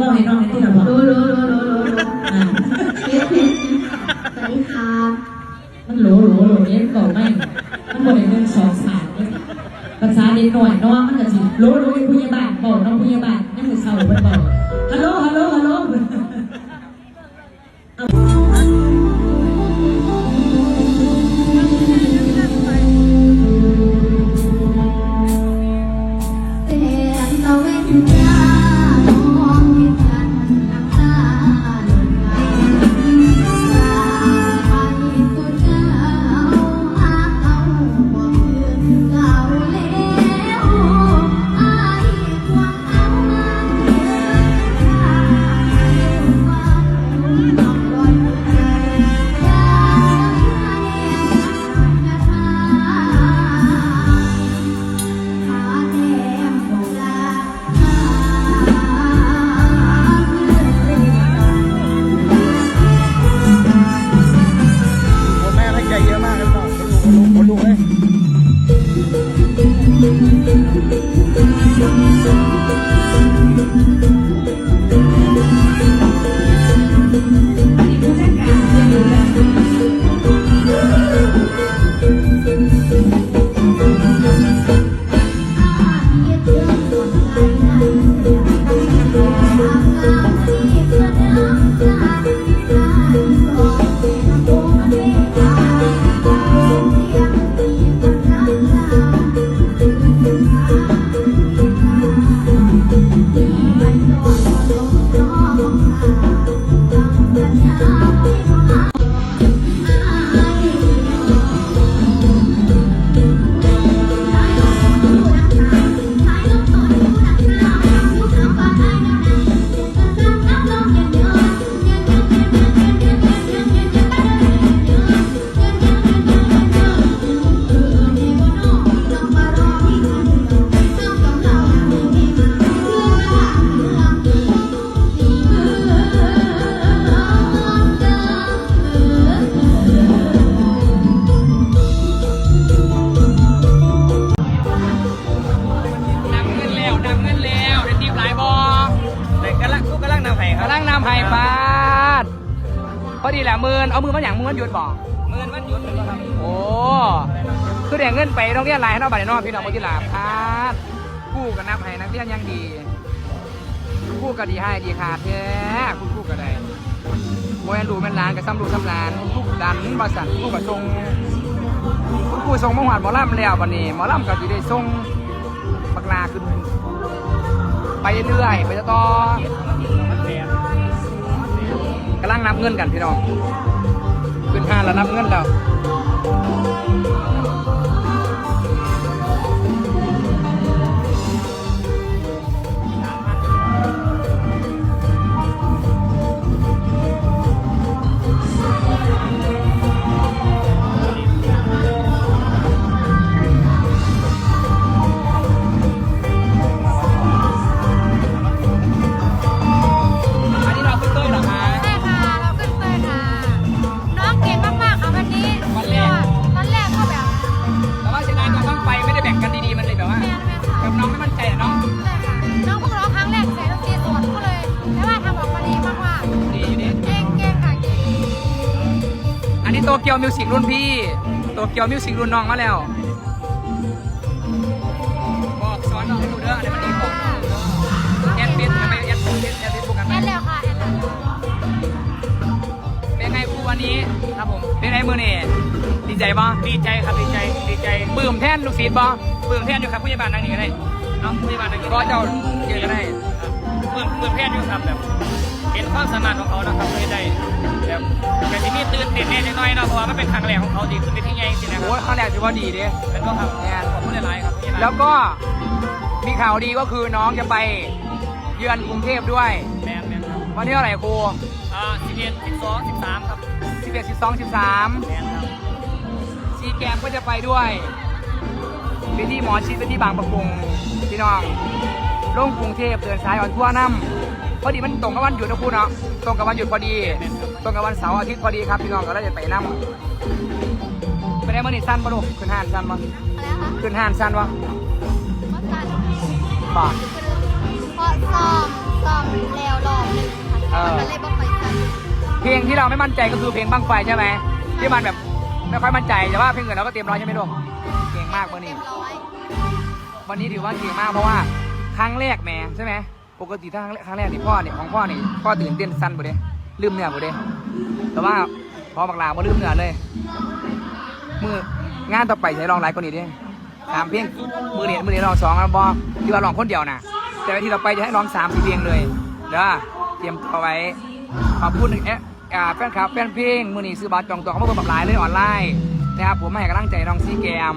เบาให้น้องในที่ละบรู้รู้รู้รู้รู้สวัสดีครับมันโหลโหลโหลเนี้ยบอกไม่มันบอกในเรื่องสองสามเนี่ยภาษาเด็กหน่อยเนาะมันก็สิโหลโหลเป็นพยาบาลบอกน้องพยาบาลนี่คือเศร้ามันบอกฮัลโหลฮัลโหลฮัลโหลแต่ตะเวน นำไผ่ครับกำลังนำไผ่บาทพอดีแหละมือเอามือมาอย่างมือมันหยุดบอกเงินมันหยุดโอ้คือเดี๋ยวเงินไปโรงเรียนหลายให้เราบัตรนอกพี่น้องคนที่หลาพาดกู้กับนับให้นักเรียนยังดีกู้ก็ดีให้ดีขาดแท้คุณกู้ก็ได้โมยันดูแม่นร้านกับซ้ำดูซ้ำร้านกู้ดันบาสันกู้กับทรงคุณกู้ทรงมหวานหมอล่ำแล้ววันนี้หมอล่ำก็จะได้ทรงบักลาขึ้นไปเรื่อยไปต่อ กำลังนับเงินกันพี่น้อง ขึ้นห้าแล้วนับเงินแล้ว กียวมิวสิกรุ่นพี่โตเกียวมิวสิกรุ่นน้องมาแล้ว บอกสอนน้องให้ดูเด้ออันนี้มันดีบอกน้องแอดเป็นทำไมแอดเป็นแอดเป็นพวกกันไหมแอนแล้วค่ะแอนแล้วเป็นไงครูวันนี้ครับผมเป็นไงมือนี่ดีใจปะดีใจครับดีใจดีใจปลื้มแทนลูกศิษย์ปะเปลืองแพทย์อยู่ครับผู้ใหญ่บ้านนั่งนี่ก็ได้เนาะผู้ใหญ่บ้านนั่งนี่ก็เจ้าเจอกันได้เปลืองเปลืองแพทย์อยู่ครับแบบ เห็นความสามารถของเขานะครับเลยได้แบบแต่ที่มีตื่นเต้นแน่จังน้อยเนาะเพราะว่ามันเป็นครั้งแรกของเขาดีขึ้นในที่ใหญ่จริงๆนะคโอ้รับยครั้งแรกถือว่าดีเด้แล้วก็ครับแอนขอบคุณหลายๆครับผู้ใหญ่บ้านแล้วก็มีข่าวดีก็คือน้องจะไปเยือนกรุงเทพด้วย แมนแมนครับวันที่เท่าไหร่ครูอ่าสิบเอ็ดสิบสองสิบสามครับ11 12 13 แมนครับซีแกมก็จะไปด้วยไปที่หมอชิดไปที่บางประกงพี่น้องลงกรุงเทพเดินสายออนทั่วน้ำ พอดีมันตรงกับวันหยุดนะครูเนาะตรงกับวันหยุดพอดี ตรงกับวันเสาร์อาทิตย์พอดีครับพี่น้องก็เลยจะไปน้ำไปได้เมื่อนี่สั้นปะลูกขึ้นห้านสั้นปะอะไรคะขึ้นห้านสั้นปะวัดกันป่ะเพราะซ้อมซ้อมแล้วรอบเพลงที่เราไม่มั่นใจก็คือเพลงบังไฟใช่ไหมที่มันแบบไม่ค่อยมั่นใจแต่ว่าเพลงอื่นเราก็เตรียมร้อยใช่ไหมลูกเก่งมากวันนี้ร้อยวันนี้ถือว่าเก่งมากเพราะว่าครั้งแรกแหม่ใช่ไหม ปกติถ้าครั้งแรกครั้งแรกนี่พ่อเนี่ยของพ่อเนี่ยพ่อตื่นเต้นสั้นหมดเลยลืมเนื้อหมดเลยแต่ว่าพอบักลาบ่ลืมเนื้อเลย มืองานต่อไปใช้ลองไลฟ์ก็นี่ดิสามเพลงมือเนี่ยมือเนี่ยลองสองแล้วบอที่ว่าลองคนเดียวนะแต่ที่เราไปจะให้ลองสามสี่เพลงเลยเด้อเตรียมตัวไว้ขอบคุณเอ๊ะอ่าแฟนคลับแฟนเพลงมือนี้ซื้อบัตรจองตัวเขามาเบิ่งแบบไลน์เลยออนไลน์นะครับผมมาให้กำลังใจน้องซีแกม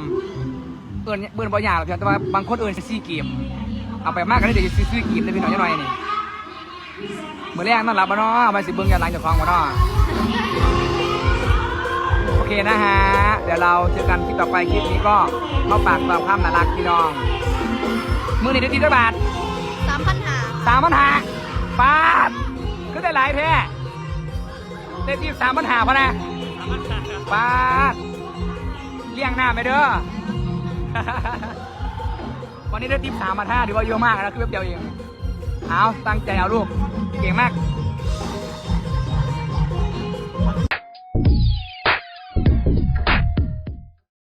เอื่นเอื่นบางอย่างหรอกแต่ว่าบางคนเอื่นซีเกม เอาไปมากก็ได้เดี๋ยวจะซื้อเกีมได้พี่น้องยังหน่อยนี่มือแรกนั่นหลับมาเนาะเอามาสิเบิ้งยันหลังจากคลองมาเนาะโอเคนะฮะ เดี๋ยวเราเจอกันคลิปต่อไปคลิปนี้ก็มาฝากความภาพน่ารักพี่น้องมือหนึ่งทีเท่าบาทสามพันหาสามปัญหาบาทก็ได้หลายแท้ได้ที่สามปัญหาพะนะบาทเลี้ยงหน้าไปเด้อ วันนี้ได้ทิปสามพันห้าถือว่าเยอะมากนะคือแป๊บเดียวเองเอาตั้งใจเอาลูก เก่งมาก